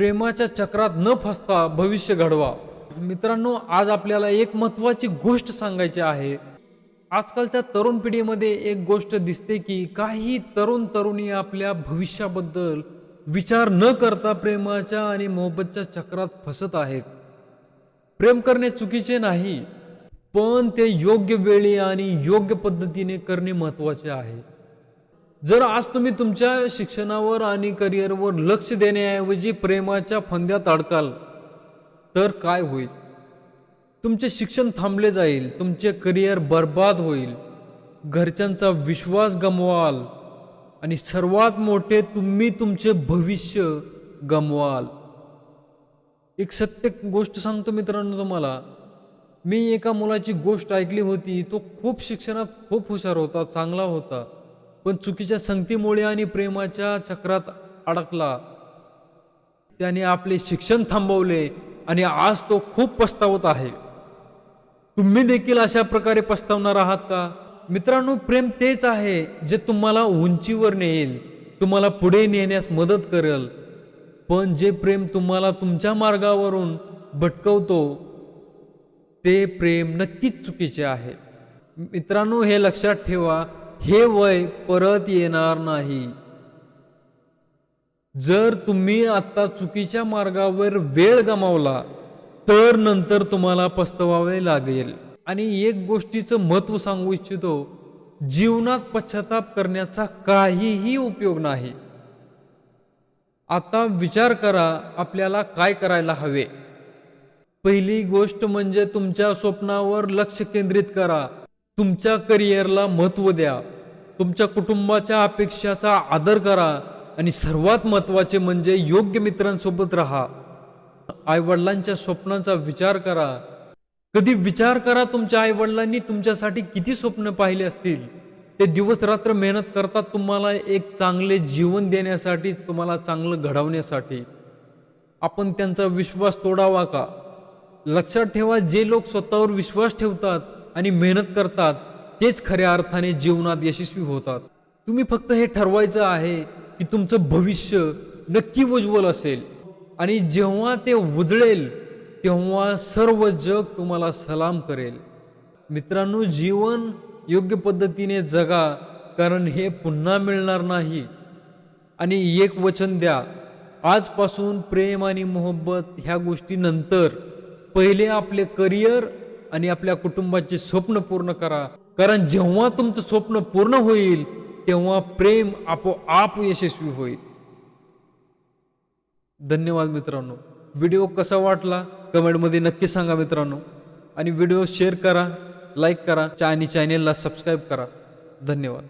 प्रेमाच्या चक्रात न फसता भविष्य घडवा. मित्रांनो आज आपल्याला एक महत्त्वाची गोष्ट सांगायची आहे. आजकालच्या तरुण पिढीमध्ये एक गोष्ट दिसते की काही तरुण तरुणी आपल्या भविष्याबद्दल विचार न करता प्रेमाच्या आणि मोहब्बतच्या चक्रात फसत आहेत. प्रेम करणे चुकीचे नाही पण ते योग्य वेळी आणि योग्य पद्धतीने करणे महत्त्वाचे आहे. जर आज तुम्ही तुमच्या शिक्षणावर आणि करिअरवर लक्ष देण्याऐवजी प्रेमाच्या फंद्यात अडकाल तर काय होईल? तुमचे शिक्षण थांबले जाईल तुमचे करिअर बर्बाद होईल घरच्यांचा विश्वास गमवाल आणि सर्वात मोठे तुम्ही तुमचे भविष्य गमवाल. एक सत्य गोष्ट सांगतो मित्रांनो तुम्हाला. मी एका मुलाची गोष्ट ऐकली होती तो खूप शिक्षणात खूप हुशार होता चांगला होता. पण चुकीच्या संगतीमुळे आणि प्रेमाच्या चक्रात अडकला. त्याने आपले शिक्षण थांबवले आणि आज तो खूप पस्तावत आहे. तुम्ही देखील अशा प्रकारे पस्तावणार आहात का? मित्रांनो प्रेम तेच आहे जे तुम्हाला उंचीवर नेईल तुम्हाला पुढे नेण्यास मदत करेल. पण जे प्रेम तुम्हाला तुमच्या मार्गावरून भटकवतो ते प्रेम नक्कीच चुकीचे आहे. मित्रांनो हे लक्षात ठेवा हे वय परत येणार नाही. जर तुम्ही आता चुकीच्या मार्गावर वेळ गमावला तर नंतर तुम्हाला पस्तवावे लागेल. आणि एक गोष्टीचं महत्त्व सांगू इच्छितो जीवनात पश्चाताप करण्याचा काहीही उपयोग नाही. आता विचार करा आपल्याला काय करायला हवे? पहिली गोष्ट म्हणजे तुमच्या स्वप्नावर लक्ष केंद्रित करा. तुमच्या करिअरला महत्त्व द्या. तुमच्या कुटुंबाच्या अपेक्षाचा आदर करा आणि सर्वात महत्त्वाचे म्हणजे योग्य मित्रांसोबत राहा. आईवडिलांच्या स्वप्नांचा विचार करा. कधी विचार करा तुमच्या आईवडिलांनी तुमच्यासाठी किती स्वप्न पाहिले असतील. ते दिवस रात्र मेहनत करतात तुम्हाला एक चांगले जीवन देण्यासाठी तुम्हाला चांगलं घडवण्यासाठी. आपण त्यांचा विश्वास तोडावा का? लक्षात ठेवा जे लोक स्वतःवर विश्वास ठेवतात आणि मेहनत करतात तेच खऱ्या अर्थाने जीवनात यशस्वी होतात. तुम्ही फक्त हे ठरवायचं आहे की तुमचं भविष्य नक्की उज्ज्वल असेल. आणि जेव्हा ते उजळेल तेव्हा सर्व जग तुम्हाला सलाम करेल. मित्रांनो जीवन योग्य पद्धतीने जगा कारण हे पुन्हा मिळणार नाही. आणि एक वचन द्या आजपासून प्रेम आणि मोहब्बत ह्या गोष्टीनंतर पहिले आपले करिअर आणि आपल्या कुटुंबाचे स्वप्न पूर्ण करा. कारण जेव्हा तुमचं स्वप्न पूर्ण होईल तेव्हा प्रेम आपोआप यशस्वी होईल. धन्यवाद मित्रांनो. व्हिडिओ कसा वाटला? कमेंटमध्ये नक्की सांगा मित्रांनो. आणि व्हिडिओ शेअर करा लाईक करा आणि चॅनेलला सबस्क्राईब करा. धन्यवाद.